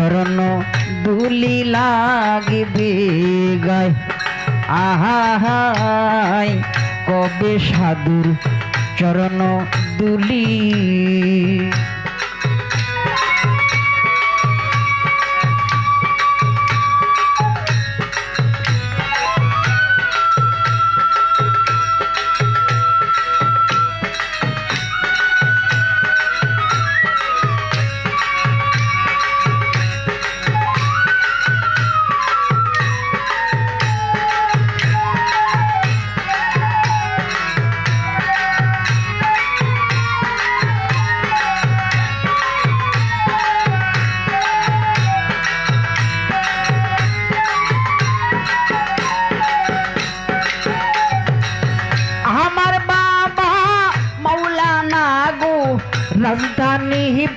চরণ দুলি লাগবে গায়। আহাই কবে সাধুর চরণ দুলি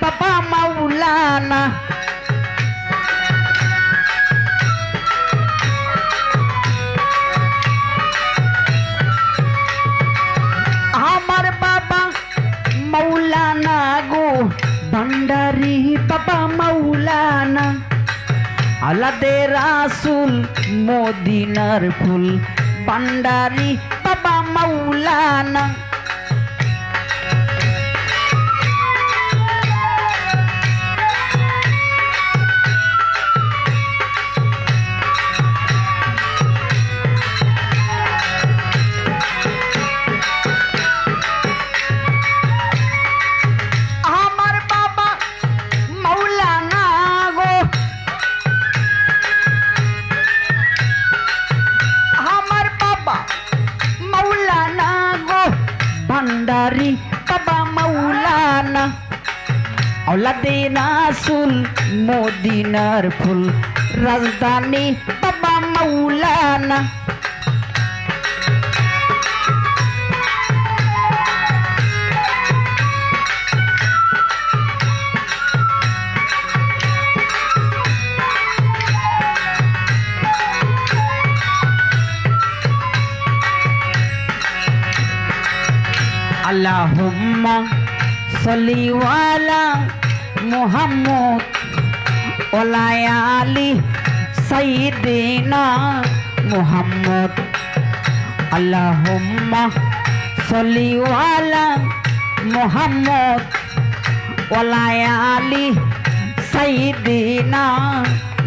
বাবা মৌলানা আমার বাবা মৌলানা গো ভান্ডারি বাবা মৌলানা আলাদে রাসুল মদিনার ফুল ভান্ডারি বাবা মৌলানা ভান্ডারি বাবা মাওলানা আউলাদিন আসুল মদিনার ফুল রাজধানী বাবা মাওলানা আল্লাহুম্মা সাল্লি ওয়ালা মুহাম্মদ ওয়া আলি সাইয়্যিদিনা মুহাম্মদ। আল্লাহুম্মা সাল্লি ওয়ালা মুহাম্মদ ওয়া আলি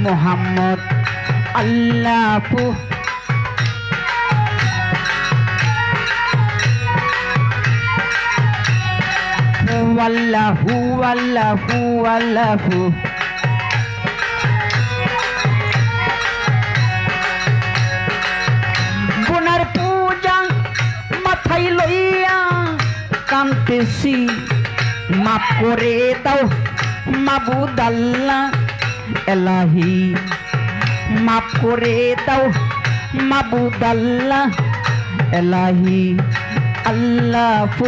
মুহাম্মদ। আল্লাহু আল্লাহু আল্লাহু আল্লাহু গুনার পূজা মাথায় লইয়া কান্তেছি মাফ করে দাও মাবুদ আল্লাহ এলাহি মাফ করে দাও মাবুদ আল্লাহ এলাহি আল্লাহু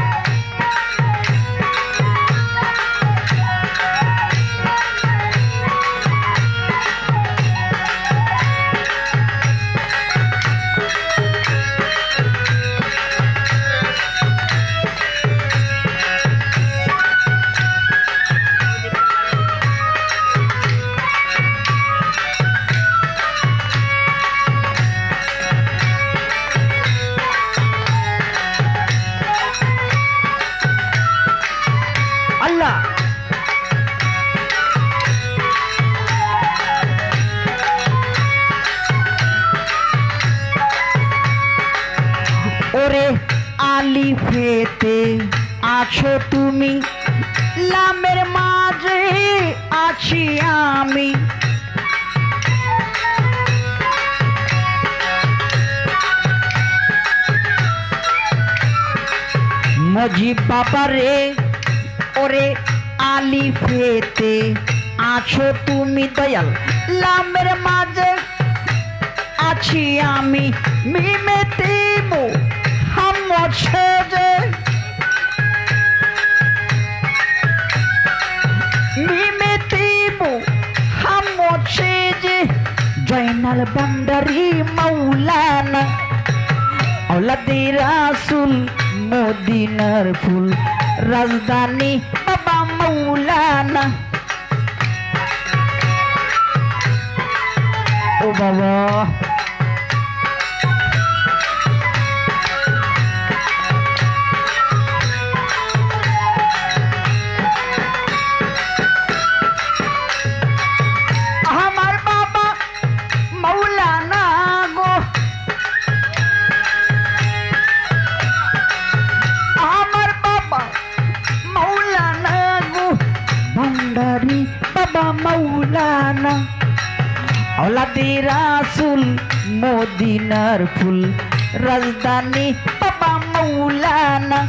আলিফেতে আছো তুমি। লামের মাঝে আছি আমি। মজি বাবা রে, ওরে আলিফেতে আছো তুমি দয়াল। লামের মাঝে আছি আমি, মিমেতে মো আছে যে নিমিতিবু হামছে যে জয়নাল বান্ডারি মাওলানা আওলাদি রাসুল মদিনার ফুল রাজধানী বাবা মাওলানা ও বাবা। মদিনার ফুল রাজধানী বাবা মৌলানা।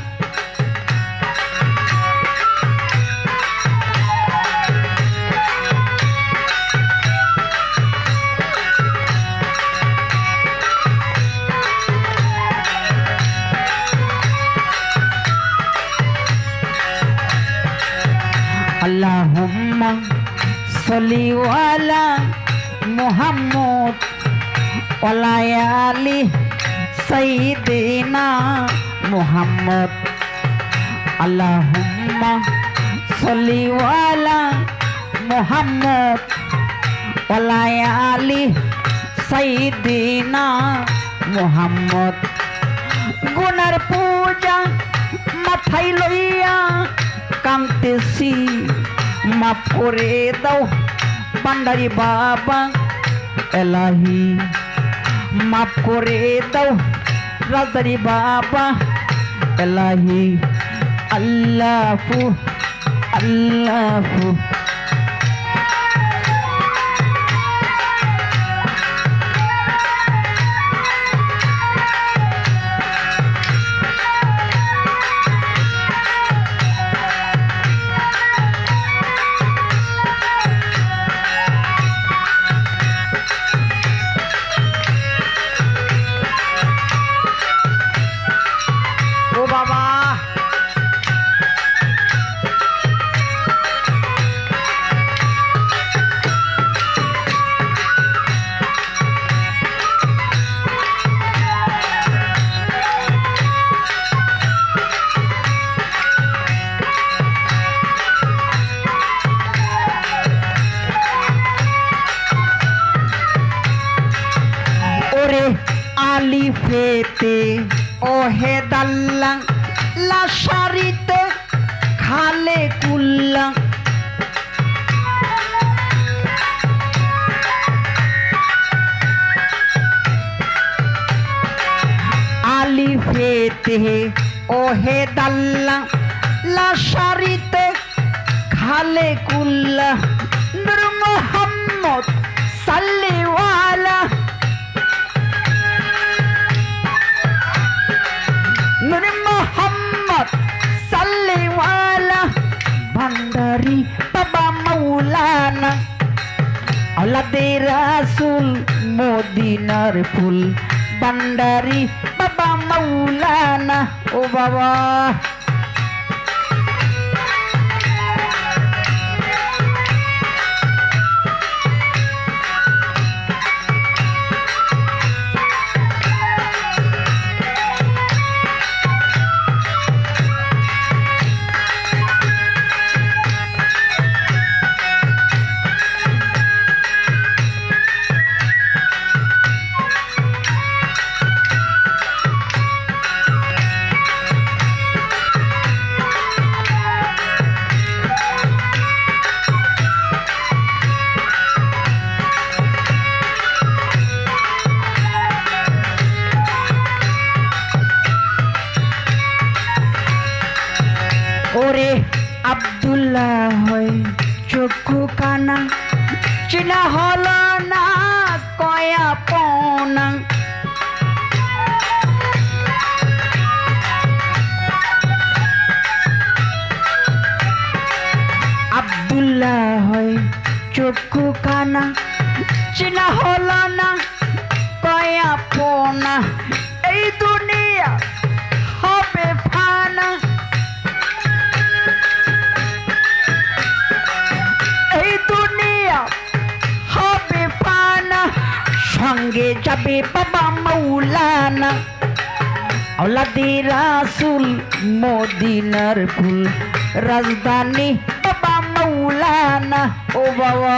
اللهم صل على محمد ওলায়ালি সঈদিনা মুহাম্মদ আল্লাহুম্মা সল্লি ওয়ালা মুহাম্মদ ওলায়ালি সঈদিনা মুহাম্মদ গুনার পূজা মাথায় লইয়া কামতেছি মাফ করে দাও পান্ডারি বাবা এলাহি মাফ করে দাও রাজারি বাবা এলাহি আল্লাহু আল্লাহু আলিফেতে ওহে দাল্লা, লাশারিতে খালে কুল্লা। আলিফেতে ওহে দাল্লা, লাশারিতে খালে কুল্লা। নূর মোহাম্মদ সাল্লিওয়ালা নূর মোহাম্মদ সাল্লিওয়ালা ভান্ডারি বাবা মৌলানা আলাদে রাসুল মদিনার ফুল ভান্ডারি বাবা মৌলানা ও বাবা চক্ষু কানা চিনা হল না কয়া পোনা। এই দুনিয়া হবে ফানা। এই দুনিয়া হবে ফানা। সঙ্গে যাবে বাবা মৌলানা আল্লাদি রাসুল মদিনার ফুল, রাজধানী বাবা মৌলানা ও বাবা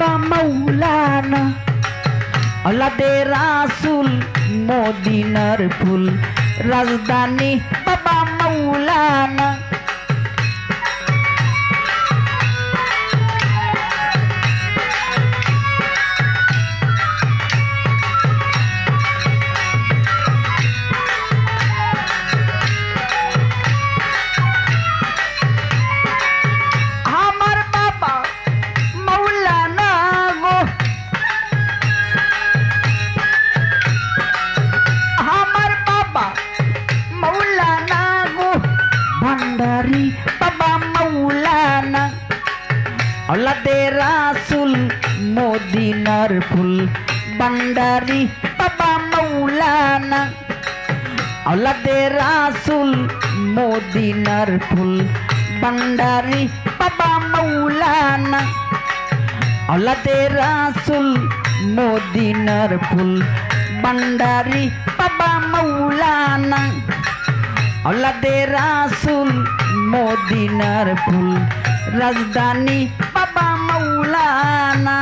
বাবা মৌলানা আল্লাদে রাসুল মদিনার ফুল রাজধানী বাবা মৌলানা মদিনার ফুল ভান্ডারি বাবা মৌলানা আল্লাদে রাসুল মদিনার ফুল ভান্ডারি বাবা মৌলানা আল্লাদে রাসুল মদিনার ফুল ভান্ডারি বাবা মৌলানা আল্লাদে রাসুল মদিনার ফুল, রাজধানী বাবা মৌলানা